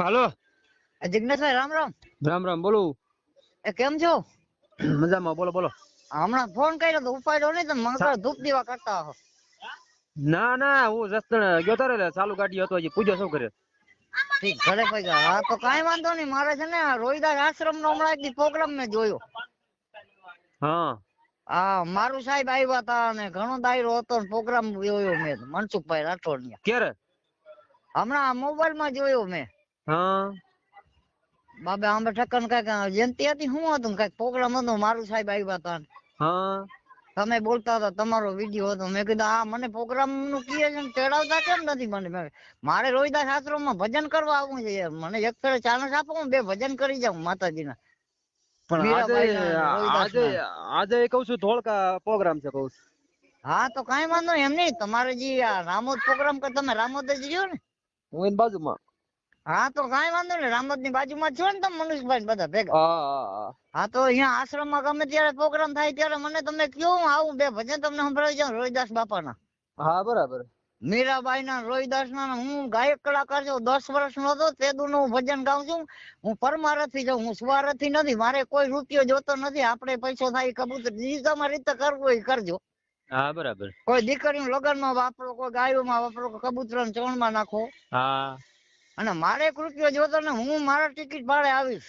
હાલો. એ જિગ્નેશભાઈ રામ રામ. રામ રામ બોલો. એ કેમ છો? મજામાં બોલો બોલો. હમણાં ફોન કર્યો તો ઉપાડ્યો નહીં તો મંગળ ધૂપ દીવા કરતા હો ના ના હું જસ્તણ ગયો તો રે ચાલુ ગાડી હતો હજી પૂજા શું કરે. ઠીક ઘરે પૈસા હા તો કાઈ વાંધો નહીં મારે છે ને રોહિદાસ આશ્રમ નો હમણાં એક પ્રોગ્રામ મેં જોયો. હા. હા મારું સાહેબ આવ્યા હતા અને ઘણો દાયરો હતો પ્રોગ્રામ જોયો મેં મનસુખભાઈ રાઠોડ ને ક્યારે? હમણાં મોબાઈલમાં જોયો મેં. હા. બાબે આંબે ઠક્કર કંઈક જયંતિ હતી શું હતું કંઈક પ્રોગ્રામ હતો મારું સાહેબ આવ્યા હતા હા. તમે બોલતા હતા તમારો વીડિયો હતો. મેં કીધું આ મને પ્રોગ્રામનું કીએ છે ચડાવતા કેમ નથી મને મારે રોહિદાસ આશ્રમમાં ભજન કરવા આવવું છે મને એક ફેરે ચાનસ આપો હું બે ભજન કરી જાઉં માતાજીના. પણ આજે ના, આજે આજે કઉ છું ધોળકા પ્રોગ્રામ છે કઉ છું. હા તો કઈ વાંધો એમ નહીં તમારે જે આ રામોદ પ્રોગ્રામ તમે રામોદ જ રહ્યો ને? હું એની બાજુમાં. હા તો કઈ વાંધો નહીં. રામોદની બાજુમાં છો ને તમે મનુષભાઈ ને બધા ભેગા. હા હા, હા. હા તો અહીંયા આશ્રમમાં ગમે ત્યારે પ્રોગ્રામ થાય ત્યારે મને તમે કયો હું આવું બે ભજન તમને સંભળાવી જાઉં રોહિદાસ બાપાના. હા બરાબર. મીરાબાઈ ના રોહિદાસ ના હું ગાયક કલાકાર છું દસ વર્ષ નો હતો તે નું હું ભજન ગાઉં છું. હું પરમારથી છું હું સ્વારથી નથી મારે કોઈ રૂપિયો જોતો નથી આપણે પૈસો થાય કબૂતર. જી તમારી રીતે કરવું એ કરજો. હા બરાબર. કોઈ દીકરીનું લગ્નમાં વાપરો કોઈ ગાયો માં વાપરો કોઈ ચોણમાં નાખો. હા. અને મારે રૂપિયો જોતો ને હું મારા ટિકિટ ભાડે આવીશ.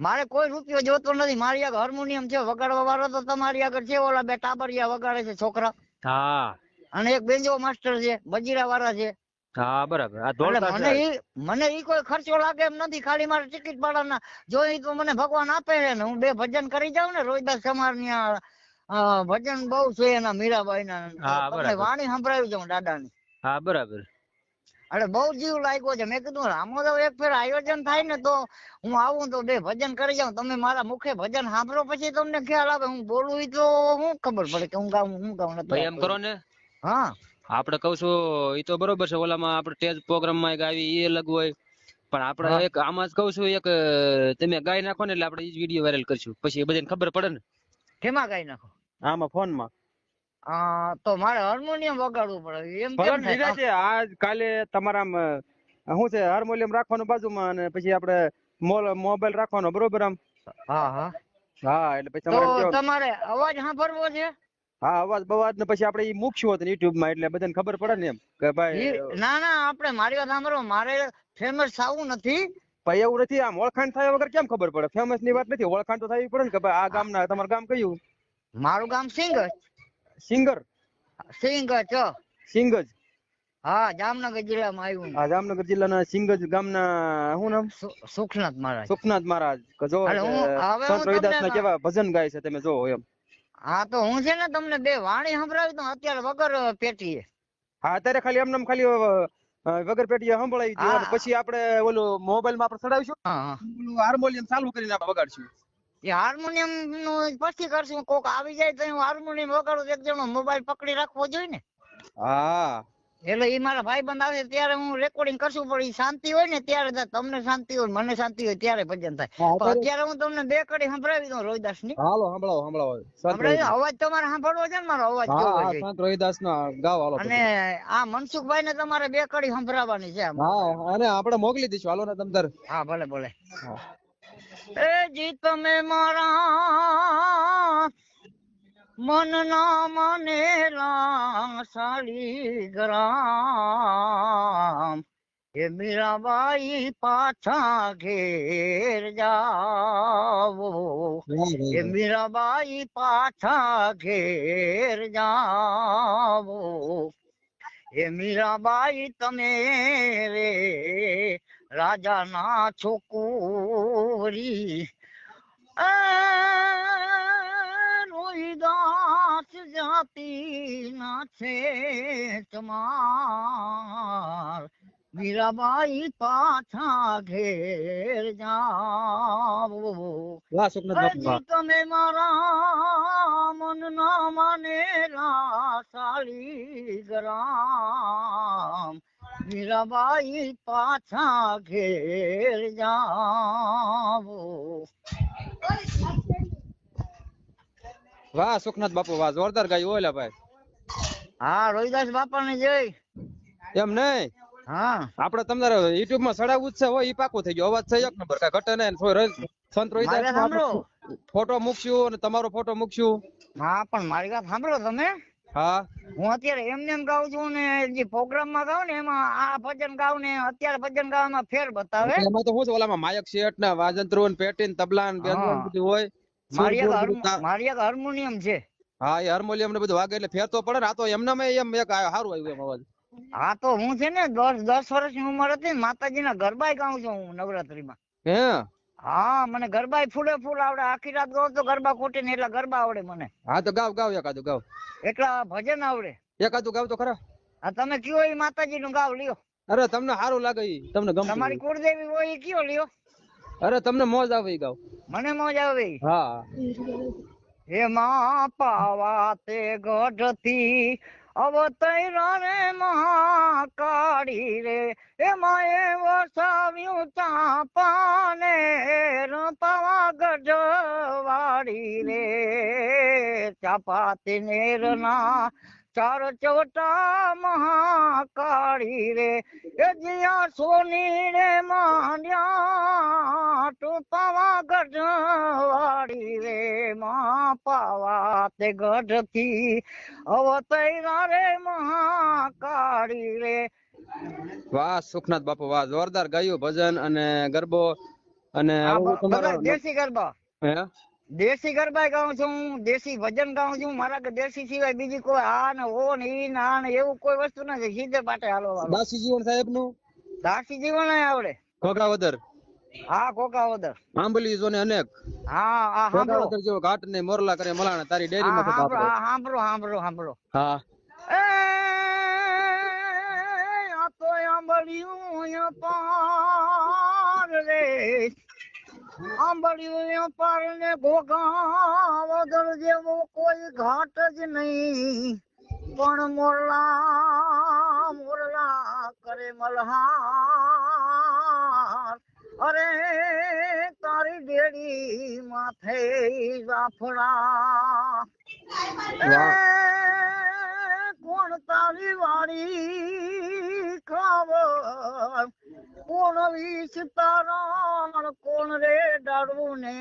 મારે કોઈ રૂપિયો જોતો નથી. મારી આગળ હાર્મોનિયમ છે વગાડવા વાળો તો તમારી આગળ છે ઓલા બે ટાબરિયા વગાડે છે છોકરા. હા. અને એક બેન્જો માસ્ટર છે બજીરા વાળા છે. હા બરાબર. આ ધોળકા મને ઈ મને ઈ કોઈ ખર્ચો લાગે એમ નથી. ખાલી મારે ટિકિટ ભાડાના જો ઈ તો મને ભગવાન આપે છે ને હું બે ભજન કરી જાઉં ને રોહિદાસ સમારની ભજન બહુ છે એના મીરાબાઈ ના વાણી સંભળાવી જાઉં દાદાની. હા બરાબર. એટલે બહુ જીવ લાગ્યો છે. મેં કીધું રામોદવ એક ફેર આયોજન થાય ને તો હું આવું તો બે ભજન કરી જાઉં. તમે મારા મુખે ભજન સાંભળો પછી તમને ખ્યાલ આવે. હું બોલું તો હું ખબર પડે કે હું ગાઉં હું ગાઉં નથી એમ કરો ને. હા. આપણે કહું છું એ તો બરોબર છે. ઓલામાં આપણે સ્ટેજ પ્રોગ્રામમાં એક એ અલગ હોય. પણ. આપણે એક આમાં જ કહું છું એક તમે ગાઈ નાખો ને એટલે આપણે એ જ વીડિયો વાયરલ કરશું. પછી એ બધાને ખબર પડે ને. કેમાં ગાઈ નાખો? આમાં ફોનમાં તો મારે હાર્મોનિયમ વગાડવું પડે. એમ કેમ લીધા છે. આજ કાલે તમારા શું છે હાર્મોનિયમ રાખવાનું બાજુમાં અને પછી આપણે મોબાઈલ રાખવાનો બરોબર આમ? હા હા. હા એટલે પછી તમારે તો તમારે અવાજ સાંભળવો છે? હા અવાજ બવાજ ને પછી આપણે ઈ મૂકશું હતું યુટ્યુબમાં એટલે બધાને ખબર પડે ને એમ કે ભાઈ ના ના આપણે મારી વાત સાંભળો. મારે ફેમસ થવું નથી. ભાઈ એવું નથી આમ ઓળખાણ થાય વગર કેમ ખબર પડે? ફેમસની વાત નથી ઓળખાણ તો થવી પડે ને કે ભાઈ આ ગામના તમારું ગામ કયું? મારું ગામ સિંગ સિંગર? સિંગ છો? સિંગજ. હા જામનગર જિલ્લામાં આવ્યું હા. જામનગર જિલ્લાના સિંગજ ગામના શું નામ? સુખનાથ મહારાજ. સુખનાથ મહારાજ. જો સંત રવિદાસ ના કેવા ભજન ગાય છે તમે જો એમ. હા તો હું છે ને તમને બે વાણી સંભળાવી તો અત્યારે વગર પેટીએ. હા અત્યારે ખાલી એમ નામ ખાલી વગર પેટીએ સંભળાવી દીધું પછી આપણે ઓલું મોબાઈલમાં આપણે ચડાવીશું. હાર્મોનિયમ ચાલુ કરીને આપણે વગાડશું. એ હાર્મોનિયમનું પછી કરશું. કોક આવી જાય તો હું હાર્મોનિયમ વગાડું એક જણો મોબાઈલ પકડી રાખવો જોઈએ ને. હા. એટલે એ મારા ભાઈબંધ આવે ત્યારે હું રેકોર્ડિંગ કરશું પણ એ શાંતિ હોય ને ત્યારે તમને શાંતિ હોય મને શાંતિ હોય ત્યારે ભજન થાય. અત્યારે- હું તમને બે કડી સંભળાવી દઉં રોહિદાસની હાલો સંભળાવો સંભળાવો. અવાજ તમારે સાંભળવો છે ને મારો અવાજ રોહિદાસ કેવો છે? સંત રવિદાસ ના ગાવ હાલો અને આ મનસુખભાઈ ને તમારે બે કડી સંભળાવવાની છે. હા અને આપણે મોકલી દઈશું. હાલો ને તમતર. હા ભલે ભલે. હા. એ જી તમે મારા મન ના માનેલા ગ્રામ. એ મીરાબાઈ પાછા ઘેર જાવો એ મીરાબાઈ પાછા ઘેર જાવો એ મીરાબાઈ તમે રે રાજાના છોકરી. એ રોહિદાસ જાતિ ના છે તમાર મીરાબાઈ પાછા ઘેર. હજી તમે મારા મન ના માનેલા સાલી ગ્રામ. મીરાબાઈ પાછા ઘેર જાવો વાહ સુખનાથ બાપુ વાહ જોરદાર ગાયું ઓલા ભાઈ. હા રોહિદાસ બાપા ને જય. એમ નહીં? હા. આપડે તમારે યુટ્યુબમાં ચડાવવું જ છે હોય ઈ પાકું થઈ ગયું. અવાજ છે એક નંબર કાંઈ ઘટે નહીં સંત રોહિદાસ ફોટો મૂકશું અને તમારો ફોટો મૂકશું. હા પણ મારી વાત સાંભળો તમે. હા. હું અત્યારે એમને એમ ગાઉં છું ને જે પ્રોગ્રામમાં ગાઉં ને એમાં આ ભજન ગાઉં ને અત્યારે ભજન ગાવામાં ફેર બતાવે. એમાં તો શું છે ઓલામાં માયક શેઠ ને વાજંત્રો ને પેટી ને તબલા ને બેંજો બધું હોય. મારી એક હાર્મોનિયમ છે. હા એ હાર્મોનિયમ ને બધું વાગે એટલે ફેર તો પડે ને. આ તો એમને એમ એક સારું આવ્યું એમ અવાજ. હા તો હું છે ને દસ દસ વર્ષની ઉંમર હતી માતાજીના ગરબા ગાઉં છું હું નવરાત્રીમાં. હે? હા મને ગરબા ફૂલે ફૂલ આવડે. આખી રાત ગાઉં તો ગરબા ખોટી ને એટલા ગરબા આવડે મને. હા તો ગાવ ગાવ એકાદું ગાવ. એટલા ભજન આવડે. એકાદું ગાવ તો ખરા. હા તમે કયો એ માતાજી નું ગાવ લ્યો. અરે તમને સારું લાગે તમને ગમે તમારી કુળદેવી હોય એ કયો લ્યો. અરે તમને મોજ આવે ગાવ. મને મોજ આવે હા. હા એમાં પાવા તે ગઢથી અવતૈરા રે મહાકાળી રે. એમાં એ વસાવ્યું ચાપાને પાવા વાળી રે. ચાપા તે નેરના ચાર ચોટા મહાકાળી રે. એ જ્યાં સોની રે માંડ્યા તું પાવા ગઢવાડી રે મા પાવા તે ગઢથી. અવતૈરા રે મહાકાળી રે. વાહ સુખનાથ બાપુ વાહ જોરદાર ગાયું ભજન અને ગરબો અને દેશી ગરબા. હે? દેશી ગરબા ગાઉં છું દેશી ભજન ગાઉં છું મારા દેશી સિવાય બીજી કોઈ આ ને ઓ ને ઈ ને આ ને એવું કોઈ વસ્તુ નથી સીધે પાટે હાલો વાળો. દાસી જીવન સાહેબનું દાસી જીવન આવડે. ઘોઘાવદર હા કોકાવદર સાંભળી જો ને અનેક. હા આ સાંભળો. જેવો ઘાટ ને મોરલા કરે મલાણા તારી ડેરી માં સાંભળો હા, સાંભળો સાંભળો સાંભળો. હા. એ તો આંબળિયું પાર રે. આંબળિયું પાર ને ઘોઘાવદર જેવો કોઈ ઘાટ જ નહીં. પણ મોરલા મોરલા કરે મલ્હાર અરે તારી ડેડી માથે જાફડા કોણ તારી વાળી ખાવ કોણ વીસ તારણ કોણ રે ડાળવું ને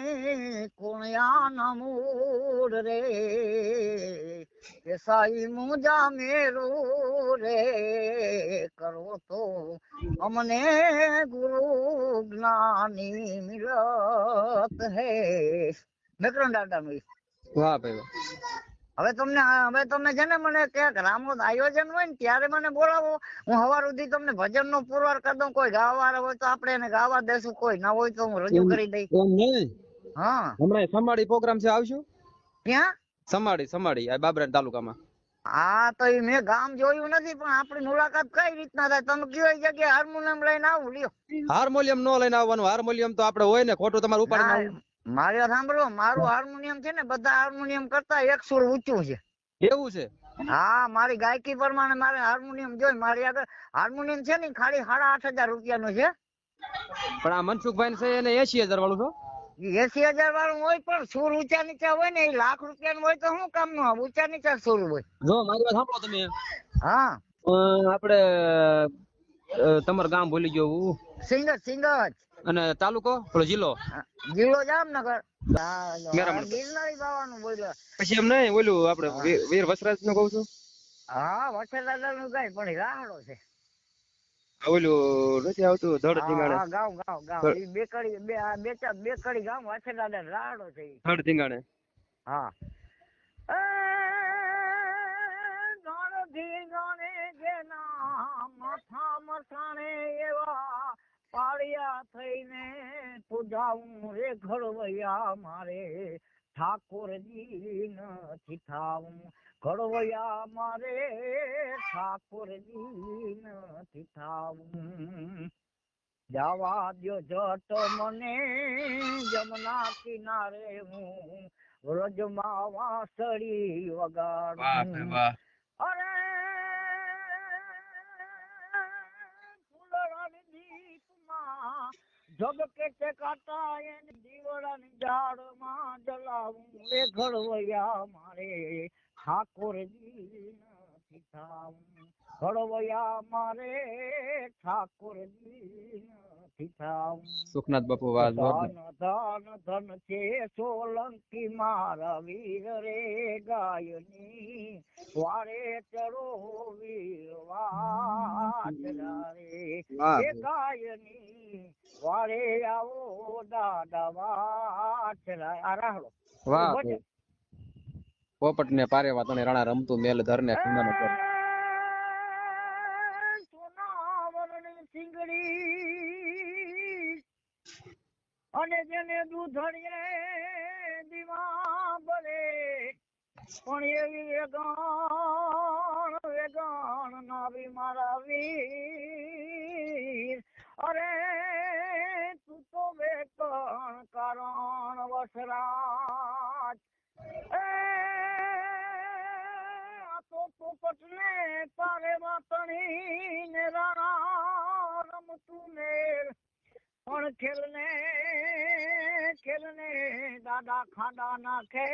કોણ આ મૂળ રે? એ સાઈ મુજા મેરું રે કરો તો અમને ગુરુ જ્ઞાની મિલત હે. મેકરણ દાદા નું વાહ ભાઈ હવે તમને હવે તમે છે ને મને ક્યાંક રામોદ આયોજન હોય ને ત્યારે મને બોલાવો. હું સવાર સુધી તમને ભજન નો પુરવાર કરી દઉં. કોઈ ગાવા હોય તો આપણે એને ગાવા દેશું. કોઈ ના હોય તો હું રજૂ કરી દઈ હા. હમણાં સંભાળી પ્રોગ્રામ છે આવશું? ક્યાં? સમાડી સમાડી આ બાબરા તાલુકામાં. હા તો એ મેં ગામ જોયું નથી પણ આપણી મુલાકાત કઈ રીતના થાય? તમે કયો એ જગ્યાએ હાર્મોનિયમ લઈને આવું લ્યો. હાર્મોનિયમ નો લઈને આવવાનું. હાર્મોનિયમ તો આપણે હોય ને ખોટું તમારે ઉપાડી આવવું. સાંભળો મારું હાર્મોનિયમ છે ને બધા હાર્મોનિયમ કરતા એક સુર ઊંચું છે. એવું છે? હા મારી ગાયકી પ્રમાણે મારે હાર્મોનિયમ જોઈ મારી આગળ હાર્મોનિયમ છે ને ખાલી સાડા આઠ હજાર રૂપિયાનું છે. પણ આ મનસુખભાઈ છે એને એસી હજાર વાળું છો એસી હજાર વાળું હોય પણ સુર ઊંચા નીચા હોય ને એ લાખ રૂપિયા હોય તો શું કામનું ઊંચા નીચા સુર હોય. જો મારી વાત સાંભળો તમે. હા. આપણે તમારું ગામ ભૂલી ગયો હું. Singer singer. અને તાલુકો? પેલો જિલ્લો? જિલ્લો જામનગર. ગિરનારી બોલ્યા. પછી એમ નહીં ઓલું આપણે વીર- વસરાજનું કહું છું. હા વસરાજનું કઈ પણ રાહડો છે. ઓલું નથી આવતું ધડ ધીંગાણે. હા ગાવ ગાવ ગાવ બર- બે બે આ બે ચાર બે કડી ગામ વછેદાદા રાડો છે ધડ ધીંગાણે. હા. ધડ ધીંગાણે જેના માથા મસાણે એવા પાળિયા થઈને પૂજાવું રે ઘડવૈયા મારે. ઠાકોરજી નથી થાવું ઘડવૈયા મારે ઠાકોરજી નથી થાવું જવા દ્યો જટ મને જમના કિનારે હું. વ્રજમાં વાંસળી વગાડું. અરે ફૂલડાની દીપમાં ઝબકે છે કાતા એની દીવડાની ઝાડમાં જલાવું. એ ઘડવૈયા મારે ઠાકોરજી નથી થાવું. ઘડવયા મારે ઠાકોરજી સુખનાથ બાપુ ધન ધન છે સોલંકી મારા વીર રે ગાયની. વારે ચરો વીર વાદળા રે ગાયની વારે આવો દાદા વાટરા આ રાહડો. વાહ પોપટ ને પારે વાત રાણા રમતું મેલ ધર ને ખંડાનો જેને દૂધણીએ દીવા બરે પણ એવી વેગણ ના નાવી મારા વીર. અરે, તું તો વેગણ કારણ વસરાજ. એ તો પોપટને પારે વાતણી ને રાણા રમતું ને પણ ખેલને ખેલને દાદા ખાડા નાખે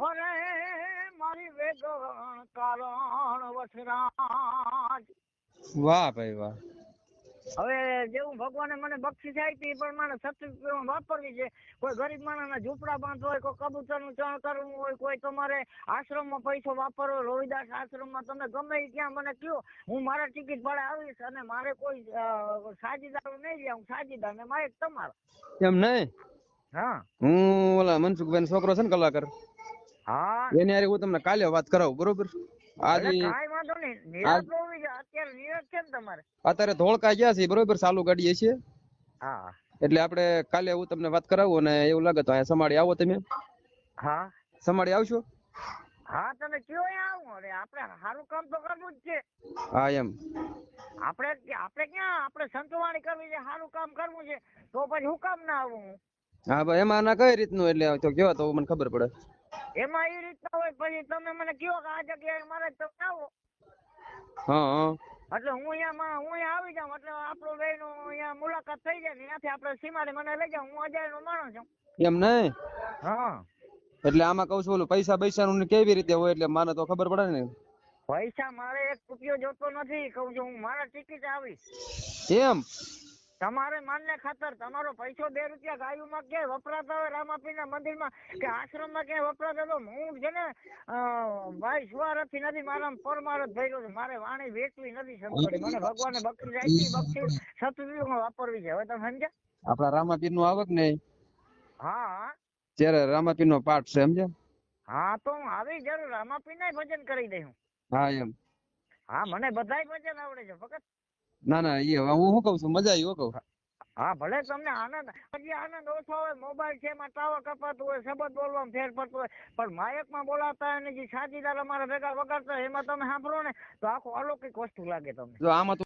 અરે મારી વેગણ કારણ વસરાજ. વાહ ભાઈ વાહ. હવે જેવું ભગવાને મને બક્ષીસ આપી પણ મને સત્સંગ વાપરવી છે. કોઈ ગરીબ માણસના ઝૂંપડા બાંધવા હોય કોઈ કબૂતરનું ચણ કરવું હોય કોઈ તમારે આશ્રમમાં પૈસો વાપરવો રોહિદાસ આશ્રમમાં તમે ગમે ત્યાં મને કયો હું મારા ટિકિટ ભાડે આવીશ અને મારે કોઈ સાજીદારો નહીં લે હું સાજીદાર ને મારે તમારો. એમ નહીં? હા. હું ઓલા મનસુખભાઈ છોકરો છે ને કલાકાર. હા. એની હારે હું તમને કાલે વાત કરાવું બરોબર? આજે એટલે વાંધો નહીં નિરાશ હોવી જોઈએ અત્યારે તમારે અત્યારે ધોળકા ગયા છે બરોબર? ચાલુ ગાડીએ છીએ. હા. એટલે આપણે કાલે હું તમને વાત કરાવું અને એવું લાગે તો અહીંયા સમાડી આવો તમે. હા. સમાડી આવશો? હા તમે કયો આવું? અરે આપણે સારું કામ તો કરવું જ છે. હા એમ. આપણે આપણે ક્યાં? આપણે સંતવાણી કરવી છે સારું કામ કરવું છે. તો પછી હું કામ ના આવું? હા ભાઈ એમાં ના કઈ રીતનું એટલે તો કયો તો મને ખબર પડે. એમાં એ રીતના હોય પછી તમે મને કયો કે આ જગ્યાએ મારે તમે આવો. હા હા. એટલે હું અહીંયા હું અહીંયા આવી જાઉં એટલે આપણો બેનો અહીંયા મુલાકાત થઈ જાય ને ત્યાંથી આપણે સીમાડે મને લઈ જાવ હું અજાયનો માણસ છું. એમ નહીં હા. એટલે આમાં કહું છું ઓલું પૈસા પૈસા નું કેવી રીતે હોય એટલે મને તો ખબર પડે ને. પૈસા મારે એક રૂપિયો જોતો નથી કહું છું હું મારા ટિકિટ આવીશ. એમ? તમારે માનને ખાતર તમારો પૈસો બે રૂપિયા ગાયુંમાં ક્યાંય વપરાતા હોય રામાપીરના મંદિરમાં? કે આશ્રમમાં ક્યાંય વપરાતા તો હું છે ને અ, ભાઈ સ્વરથી નથી મારા પરમારથ ભર્યો છે. મારે વાણી વેચવી નથી સંતોડી મને ભગવાને બક્ષી જાય બક્ષી સતયુગમાં વાપરવી છે. હવે તમે સમજ્યા? આપડા રામાપીરનું આવક ને? હા. ત્યારે રામાપીર નો પાઠ છે સમજ્યા? હા તો હું આવી જરૂર રામાપીના ભજન કરી દઈ હું. હા એમ. હા મને બધાય ભજન આવડે છે ફક્ત ના ના એ હું શું કઉ છું? મજા આવી કઉ હા ભલે તમને આનંદ હજી આનંદ ઓછો હોય મોબાઈલ છે એમાં ટાવર કપાતું હોય શબ્દ બોલવામાં ફેર પડતો હોય પણ માયકમાં બોલાતા હોય અને જે સાચીદાર અમારા ભેગા વગાડતા હોય એમાં તમે સાંભળો ને તો આખો અલૌકિક વસ્તુ લાગે તમને. જો આમાં તો